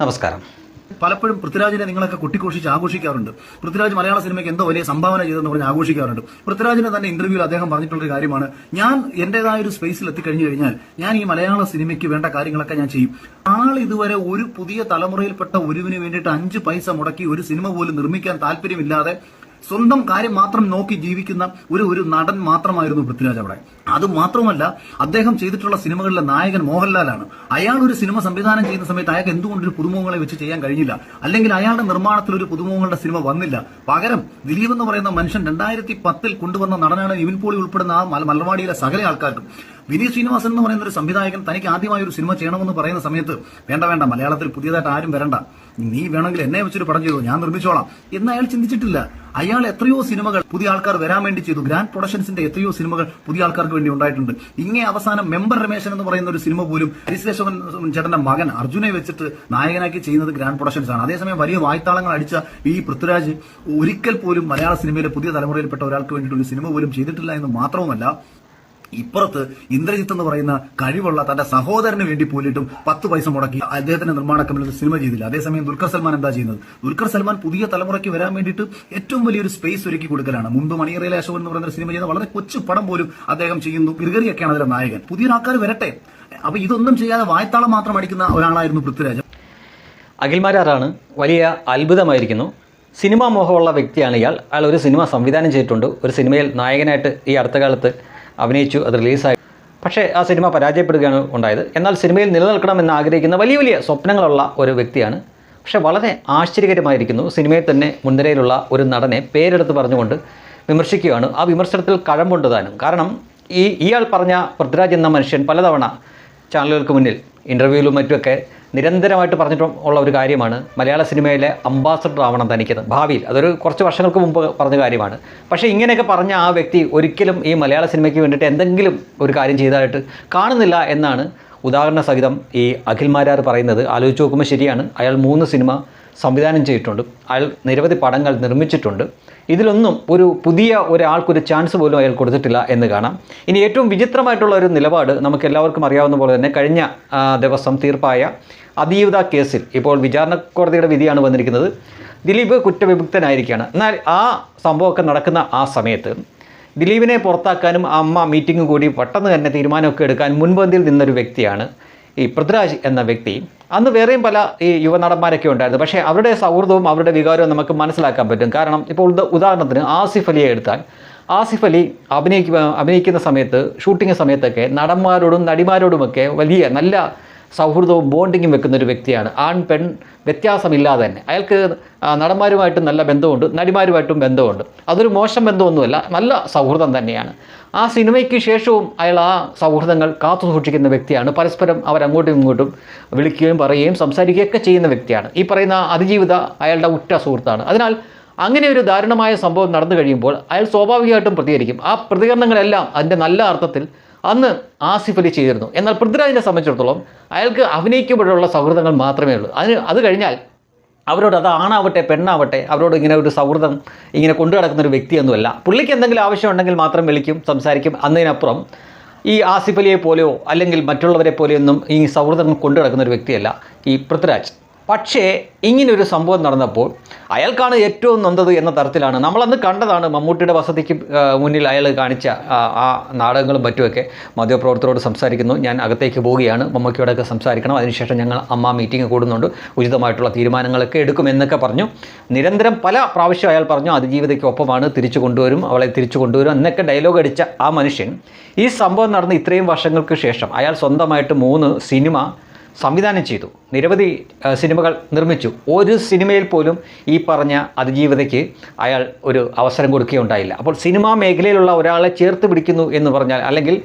നമസ്കാരം. പലപ്പോഴും പൃഥ്വിരാജിനെ നിങ്ങളൊക്കെ കുട്ടിഘോഷിച്ച് ആഘോഷിക്കാറുണ്ട്. പൃഥ്വിരാജ് മലയാള സിനിമയ്ക്ക് എന്തോ വലിയ സംഭാവന ചെയ്തെന്ന് പറഞ്ഞ് ആഘോഷിക്കാറുണ്ട്. പൃഥ്വിരാജിന്റെ തന്നെ ഇന്റർവ്യൂവിൽ അദ്ദേഹം പറഞ്ഞിട്ടുള്ള ഒരു കാര്യമാണ് ഞാൻ എന്റേതായ ഒരു സ്പേസിൽ എത്തിക്കഴിഞ്ഞു കഴിഞ്ഞാൽ ഞാൻ ഈ മലയാള സിനിമയ്ക്ക് വേണ്ട കാര്യങ്ങളൊക്കെ ഞാൻ ചെയ്യും. ആൾ ഇതുവരെ ഒരു പുതിയ തലമുറയിൽപ്പെട്ട ഒരുവിന് വേണ്ടിയിട്ട് അഞ്ച് പൈസ മുടക്കി ഒരു സിനിമ പോലും നിർമ്മിക്കാൻ താല്പര്യമില്ലാതെ സ്വന്തം കാര്യം മാത്രം നോക്കി ജീവിക്കുന്ന ഒരു ഒരു നടൻ മാത്രമായിരുന്നു പൃഥ്വിരാജ് അവിടെ. അത് മാത്രമല്ല അദ്ദേഹം ചെയ്തിട്ടുള്ള സിനിമകളിലെ നായകൻ മോഹൻലാലാണ്. അയാൾ ഒരു സിനിമ സംവിധാനം ചെയ്യുന്ന സമയത്ത് അയാൾക്ക് എന്തുകൊണ്ട് ഒരു പുതുമുഖങ്ങളെ വെച്ച് ചെയ്യാൻ കഴിഞ്ഞില്ല? അല്ലെങ്കിൽ അയാളുടെ നിർമ്മാണത്തിൽ ഒരു പുതുമുഖങ്ങളുടെ സിനിമ വന്നില്ല? പകരം ദിലീപ് എന്ന് പറയുന്ന മനുഷ്യൻ രണ്ടായിരത്തി പത്തിൽ കൊണ്ടുവന്ന നടനാണ് നിവിൻ പോളി ഉൾപ്പെടുന്ന ആ മലവാടിയിലെ സകല ആൾക്കാർക്കും. വിനീത് ശ്രീനിവാസൻ എന്ന് പറയുന്ന ഒരു സംവിധായകൻ തനിക്ക് ആദ്യമായി ഒരു സിനിമ ചെയ്യണമെന്ന് പറയുന്ന സമയത്ത് വേണ്ട വേണ്ട മലയാളത്തിൽ പുതിയതായിട്ട് ആരും വരണ്ട. നീ വേണമെങ്കിൽ എന്നെ വെച്ചൊരു പടം ചെയ്തു? ഞാൻ നിർമ്മിച്ചോളാം. എന്ന് അയാൾ ചിന്തിച്ചിട്ടില്ല. അയാൾ എത്രയോ സിനിമകൾ പുതിയ ആൾക്കാർ വരാൻ വേണ്ടി ചെയ്തു. ഗ്രാൻഡ് പ്രൊഡക്ഷൻസിന്റെ എത്രയോ സിനിമകൾ പുതിയ ആൾക്കാർക്ക് വേണ്ടി ഉണ്ടായിട്ടുണ്ട്. ഇങ്ങനെ അവസാനം മെമ്പർ രമേശൻ എന്ന് പറയുന്ന ഒരു സിനിമ പോലും ഹരിശേഷവൻ ചേട്ടന്റെ മകൻ അർജുനെ വെച്ചിട്ട് നായകനാക്കി ചെയ്യുന്നത് ഗ്രാൻഡ് പ്രൊഡക്ഷൻസ് ആണ്. അതേസമയം വലിയ വായ്ത്താളങ്ങൾ അടിച്ച ഈ പൃഥ്വിരാജ് ഒരിക്കൽ പോലും മലയാള സിനിമയിലെ പുതിയ തലമുറയിൽപ്പെട്ട ഒരാൾക്ക് വേണ്ടിയിട്ട് ഒരു സിനിമ പോലും ചെയ്തിട്ടില്ല എന്ന് മാത്രവുമല്ല ഇപ്പുറത്ത് ഇന്ദ്രജിത്ത് എന്ന് പറയുന്ന കഴിവുള്ള തന്റെ സഹോദരന് വേണ്ടി പോലിട്ടും പത്ത് പൈസ മുടക്കി അദ്ദേഹത്തിന്റെ നിർമ്മാണ കമ്പനിയിൽ സിനിമ ചെയ്തില്ല. അതേസമയം ദുൽഖർ സൽമാൻ എന്താ ചെയ്യുന്നത്? ദുൽഖർ സൽമാൻ പുതിയ തലമുറയ്ക്ക് വരാൻ വേണ്ടിയിട്ട് ഏറ്റവും വലിയൊരു സ്പേസ് ഒരുക്കി കൊടുക്കലാണ്. മുമ്പ് മണിയറയിലെ അശോകൻ എന്ന് പറയുന്ന സിനിമ ചെയ്ത വളരെ കൊച്ചു പടം പോലും അദ്ദേഹം ചെയ്യുന്നു. ഗിർഗറിയൊക്കെയാണ് അതിലെ നായകൻ. പുതിയ ആൾക്കാർ വരട്ടെ. അപ്പൊ ഇതൊന്നും ചെയ്യാതെ വായത്താളം മാത്രം അടിക്കുന്ന ഒരാളായിരുന്നു പൃഥ്വിരാജ്. അഖിൽമാരാറാണ് വലിയ അത്ഭുതമായിരിക്കുന്നു. സിനിമാ മോഹമുള്ള വ്യക്തിയാണ് ഇയാൾ. അയാൾ ഒരു സിനിമ സംവിധാനം ചെയ്തിട്ടുണ്ട്. ഒരു സിനിമയിൽ നായകനായിട്ട് ഈ അടുത്ത കാലത്ത് അഭിനയിച്ചു അത് റിലീസായി. പക്ഷേ ആ സിനിമ പരാജയപ്പെടുകയാണ് ഉണ്ടായത്. എന്നാൽ സിനിമയിൽ നിലനിൽക്കണമെന്ന് ആഗ്രഹിക്കുന്ന വലിയ വലിയ സ്വപ്നങ്ങളുള്ള ഒരു വ്യക്തിയാണ്. പക്ഷേ വളരെ ആശ്ചര്യകരമായിരിക്കുന്നു സിനിമയിൽ തന്നെ മുൻനിരയിലുള്ള ഒരു നടനെ പേരെടുത്ത് പറഞ്ഞുകൊണ്ട് വിമർശിക്കുകയാണ്. ആ വിമർശനത്തിൽ കഴമ്പുണ്ട് താനും കാരണം ഈ ഇയാൾ പറഞ്ഞ പൃഥ്വിരാജ് എന്ന മനുഷ്യൻ പലതവണ ചാനലുകൾക്ക് മുന്നിൽ ഇന്റർവ്യൂവിലും മറ്റുമൊക്കെ നിരന്തരമായിട്ട് പറഞ്ഞിട്ടും ഉള്ള ഒരു കാര്യമാണ് മലയാള സിനിമയിലെ അംബാസഡർ ആവണം തനിക്കത് ഭാവിയിൽ. അതൊരു കുറച്ച് വർഷങ്ങൾക്ക് മുമ്പ് പറഞ്ഞ കാര്യമാണ്. പക്ഷേ ഇങ്ങനെയൊക്കെ പറഞ്ഞ ആ വ്യക്തി ഒരിക്കലും ഈ മലയാള സിനിമയ്ക്ക് വേണ്ടിയിട്ട് എന്തെങ്കിലും ഒരു കാര്യം ചെയ്തതായിട്ട് കാണുന്നില്ല എന്നാണ് ഉദാഹരണ സഹിതം ഈ അഖിൽമാരാർ പറയുന്നത്. ആലോചിച്ച് നോക്കുമ്പോൾ ശരിയാണ്. അയാൾ മൂന്ന് സിനിമ സംവിധാനം ചെയ്തിട്ടുണ്ട്. അയാൾ നിരവധി പടങ്ങൾ നിർമ്മിച്ചിട്ടുണ്ട്. ഇതിലൊന്നും ഒരു പുതിയ ഒരാൾക്കൊരു ചാൻസ് പോലും അയാൾ കൊടുത്തിട്ടില്ല എന്ന് കാണാം. ഇനി ഏറ്റവും വിചിത്രമായിട്ടുള്ള ഒരു നിലപാട് നമുക്ക് എല്ലാവർക്കും അറിയാവുന്ന പോലെ തന്നെ കഴിഞ്ഞ ദിവസം തീർപ്പായ അതീവത കേസിൽ ഇപ്പോൾ വിചാരണ കോടതിയുടെ വിധിയാണ് വന്നിരിക്കുന്നത്. ദിലീപ് കുറ്റവിമുക്തനായിരിക്കുകയാണ്. എന്നാൽ ആ സംഭവമൊക്കെ നടക്കുന്ന ആ സമയത്ത് ദിലീപിനെ പുറത്താക്കാനും അമ്മ മീറ്റിംഗ് കൂടി പെട്ടെന്ന് തന്നെ തീരുമാനമൊക്കെ എടുക്കാൻ മുൻപന്തിയിൽ നിന്നൊരു വ്യക്തിയാണ് ഈ പൃഥ്വിരാജ് എന്ന വ്യക്തി. അന്ന് വേറെയും പല ഈ യുവനടന്മാരൊക്കെ ഉണ്ടായിരുന്നു. പക്ഷേ അവരുടെ സൗഹൃദവും അവരുടെ വികാരവും നമുക്ക് മനസ്സിലാക്കാൻ പറ്റും. കാരണം ഇപ്പോൾ ഉദാഹരണത്തിന് ആസിഫ് അലിയെ എടുത്താൽ ആസിഫ് അലി അഭിനയിക്കുക അഭിനയിക്കുന്ന സമയത്ത് ഷൂട്ടിംഗ് സമയത്തൊക്കെ നടന്മാരോടും നടിമാരോടുമൊക്കെ വലിയ നല്ല സൗഹൃദവും ബോണ്ടിങ്ങും വെക്കുന്ന ഒരു വ്യക്തിയാണ്. ആൺ പെൺ വ്യത്യാസമില്ലാതെ തന്നെ. അയാൾക്ക് നടന്മാരുമായിട്ടും നല്ല ബന്ധമുണ്ട് നടിമാരുമായിട്ടും ബന്ധമുണ്ട്. അതൊരു മോശം ബന്ധമൊന്നുമല്ല നല്ല സൗഹൃദം തന്നെയാണ്. ആ സിനിമയ്ക്ക് ശേഷവും അയാൾ ആ സൗഹൃദങ്ങൾ കാത്തു സൂക്ഷിക്കുന്ന വ്യക്തിയാണ്. പരസ്പരം അവരങ്ങോട്ടും ഇങ്ങോട്ടും വിളിക്കുകയും പറയുകയും സംസാരിക്കുകയൊക്കെ ചെയ്യുന്ന വ്യക്തിയാണ്. ഈ പറയുന്ന അതിജീവിത അയാളുടെ ഉറ്റ സുഹൃത്താണ്. അതിനാൽ അങ്ങനെ ഒരു ദാരുണമായ സംഭവം നടന്നു കഴിയുമ്പോൾ അയാൾ സ്വാഭാവികമായിട്ടും പ്രതികരിക്കും. ആ പ്രതികരണങ്ങളെല്ലാം അതിന്റെ നല്ല അർത്ഥത്തിൽ അന്ന് ആസിഫ് അലി ചെയ്തിരുന്നു എന്നാൽ പൃഥ്വിരാജിനെ സംബന്ധിച്ചിടത്തോളം അയാൾക്ക് അഭിനയിക്കുമ്പോഴുള്ള സൗഹൃദങ്ങൾ മാത്രമേ ഉള്ളൂ. അതിന് അത് കഴിഞ്ഞാൽ അവരോട് അത് ആണാവട്ടെ പെണ്ണാവട്ടെ അവരോട് ഇങ്ങനെ ഒരു സൗഹൃദം ഇങ്ങനെ കൊണ്ടു നടക്കുന്ന ഒരു വ്യക്തിയൊന്നുമല്ല. പുള്ളിക്ക് എന്തെങ്കിലും ആവശ്യമുണ്ടെങ്കിൽ മാത്രം വിളിക്കും സംസാരിക്കും. അന്നതിനപ്പുറം ഈ ആസിഫ് അലിയെ പോലെയോ അല്ലെങ്കിൽ മറ്റുള്ളവരെ പോലെയൊന്നും ഈ സൗഹൃദം കൊണ്ടു നടക്കുന്ന ഒരു വ്യക്തിയല്ല ഈ പൃഥ്വിരാജ്. പക്ഷേ ഇങ്ങനൊരു സംഭവം നടന്നപ്പോൾ അയാൾക്കാണ് ഏറ്റവും നൊന്തത് എന്ന തരത്തിലാണ്. നമ്മളന്ന് കണ്ടതാണ് മമ്മൂട്ടിയുടെ വസതിക്ക് മുന്നിൽ അയാൾ കാണിച്ച ആ, നാടകങ്ങളും മറ്റുമൊക്കെ. മാധ്യമപ്രവർത്തകരോട് സംസാരിക്കുന്നു. ഞാൻ അകത്തേക്ക് പോവുകയാണ്. മമ്മൂക്കിയോടൊക്കെ സംസാരിക്കണം. അതിനുശേഷം ഞങ്ങൾ അമ്മ മീറ്റിംഗ് കൂടുന്നുണ്ട്. ഉചിതമായിട്ടുള്ള തീരുമാനങ്ങളൊക്കെ എടുക്കും എന്നൊക്കെ പറഞ്ഞു. നിരന്തരം പല പ്രാവശ്യം അയാൾ പറഞ്ഞു അതിജീവിതയ്ക്ക് ഒപ്പമാണ് തിരിച്ചു കൊണ്ടുവരും അവളെ തിരിച്ചു കൊണ്ടുവരും എന്നൊക്കെ ഡയലോഗ് അടിച്ച ആ മനുഷ്യൻ ഈ സംഭവം നടന്ന് ഇത്രയും വർഷങ്ങൾക്ക് ശേഷം അയാൾ സ്വന്തമായിട്ട് മൂന്ന് സിനിമ സംവിധാനം ചെയ്തു. നിരവധി സിനിമകൾ നിർമ്മിച്ചു. ഒരു സിനിമയിൽ പോലും ഈ പറഞ്ഞ അതിജീവിതയ്ക്ക് അയാൾ ഒരു അവസരം കൊടുക്കുകയുണ്ടായില്ല. അപ്പോൾ സിനിമാ മേഖലയിലുള്ള ഒരാളെ ചേർത്ത് പിടിക്കുന്നു എന്ന് പറഞ്ഞാൽ അല്ലെങ്കിൽ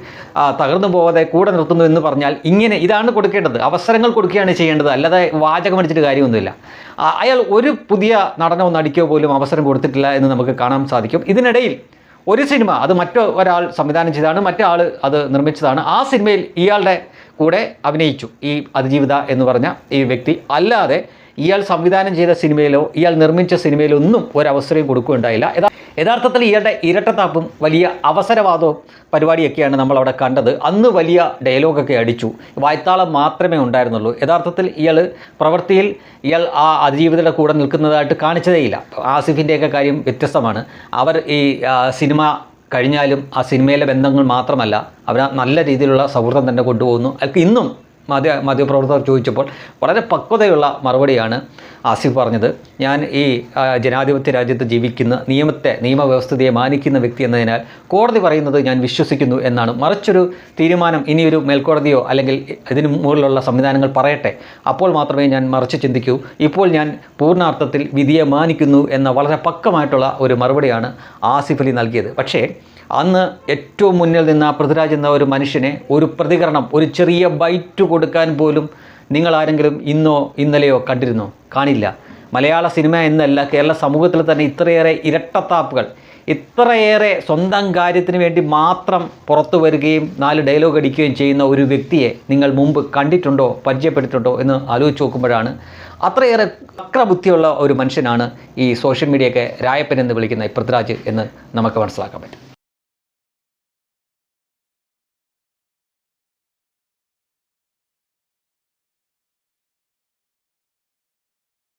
തകർന്നു പോവാതെ കൂടെ നിർത്തുന്നു എന്ന് പറഞ്ഞാൽ ഇങ്ങനെ ഇതാണ് കൊടുക്കേണ്ടത്. അവസരങ്ങൾ കൊടുക്കുകയാണ് ചെയ്യേണ്ടത്. അല്ലാതെ വാചകം അടിച്ചിട്ട് കാര്യമൊന്നുമില്ല. അയാൾ ഒരു പുതിയ നടനോ നടിക്കോ പോലും അവസരം കൊടുത്തിട്ടില്ല എന്ന് നമുക്ക് കാണാൻ സാധിക്കും. ഇതിനിടയിൽ ഒരു സിനിമ അത് മറ്റൊരാൾ സംവിധാനം ചെയ്തതാണ് മറ്റാൾ അത് നിർമ്മിച്ചതാണ്. ആ സിനിമയിൽ ഇയാളുടെ കൂടെ അഭിനയിച്ചു ഈ അതിജീവിത എന്ന് പറഞ്ഞ ഈ വ്യക്തി. അല്ലാതെ ഇയാൾ സംവിധാനം ചെയ്ത സിനിമയിലോ ഇയാൾ നിർമ്മിച്ച സിനിമയിലോ ഒന്നും ഒരവസരവും കൊടുക്കുകയുണ്ടായില്ല. യഥാ യഥാർത്ഥത്തിൽ ഇയാളുടെ ഇരട്ടത്താപ്പും വലിയ അവസരവാദവും പരിപാടിയൊക്കെയാണ് നമ്മളവിടെ കണ്ടത്. അന്ന് വലിയ ഡയലോഗൊക്കെ അടിച്ചു. വായ്ത്താളം മാത്രമേ ഉണ്ടായിരുന്നുള്ളൂ. യഥാർത്ഥത്തിൽ ഇയാൾ പ്രവൃത്തിയിൽ ഇയാൾ ആ അതിജീവിതയുടെ കൂടെ നിൽക്കുന്നതായിട്ട് കാണിച്ചതേയില്ല. ആസിഫിന്റെയൊക്കെ കാര്യം വ്യത്യസ്തമാണ്. അവർ ഈ സിനിമ കഴിഞ്ഞാലും ആ സിനിമയിലെ ബന്ധങ്ങൾ മാത്രമല്ല അവർ നല്ല രീതിയിലുള്ള സൗഹൃദം തന്നെ കൊണ്ടുപോകുന്നു. അയാൾക്ക് ഇന്നും മാധ്യ മാധ്യമപ്രവർത്തകർ ചോദിച്ചപ്പോൾ വളരെ പക്വതയുള്ള മറുപടിയാണ് ആസിഫ് പറഞ്ഞത്. ഞാൻ ഈ ജനാധിപത്യ രാജ്യത്ത് ജീവിക്കുന്ന നിയമത്തെ നിയമവ്യവസ്ഥതയെ മാനിക്കുന്ന വ്യക്തി എന്നതിനാൽ കോടതി പറയുന്നത് ഞാൻ വിശ്വസിക്കുന്നു എന്നാണ്. മറിച്ചൊരു തീരുമാനം ഇനിയൊരു മേൽക്കോടതിയോ അല്ലെങ്കിൽ ഇതിനു മുകളിലുള്ള സംവിധാനങ്ങൾ പറയട്ടെ. അപ്പോൾ മാത്രമേ ഞാൻ മറിച്ച് ചിന്തിക്കൂ. ഇപ്പോൾ ഞാൻ പൂർണാർത്ഥത്തിൽ വിധിയെ മാനിക്കുന്നു എന്ന വളരെ പക്കമായിട്ടുള്ള ഒരു മറുപടിയാണ് ആസിഫ് അലി നൽകിയത്. പക്ഷേ അന്ന് ഏറ്റവും മുന്നിൽ നിന്ന പൃഥ്വിരാജ് എന്ന ഒരു മനുഷ്യനെ ഒരു പ്രതികരണം ഒരു ചെറിയ ബൈറ്റ് കൊടുക്കാൻ പോലും നിങ്ങൾ ആരെങ്കിലും ഇന്നോ ഇന്നലെയോ കണ്ടിരുന്നോ? കാണില്ല. മലയാള സിനിമ എന്നല്ല കേരള സമൂഹത്തിൽ തന്നെ ഇത്രയേറെ ഇരട്ടത്താപ്പുകൾ ഇത്രയേറെ സ്വന്തം കാര്യത്തിന് വേണ്ടി മാത്രം പുറത്തു വരികയും നാല് ഡയലോഗ് അടിക്കുകയും ചെയ്യുന്ന ഒരു വ്യക്തിയെ നിങ്ങൾ മുമ്പ് കണ്ടിട്ടുണ്ടോ പരിചയപ്പെട്ടിട്ടുണ്ടോ എന്ന് ആലോചിച്ച് നോക്കുമ്പോഴാണ് അത്രയേറെ വക്രബുദ്ധിയുള്ള ഒരു മനുഷ്യനാണ് ഈ സോഷ്യൽ മീഡിയയൊക്കെ രായപ്പൻ എന്ന് വിളിക്കുന്ന പൃഥ്വിരാജ് എന്ന് നമുക്ക് മനസ്സിലാക്കാൻ പറ്റും.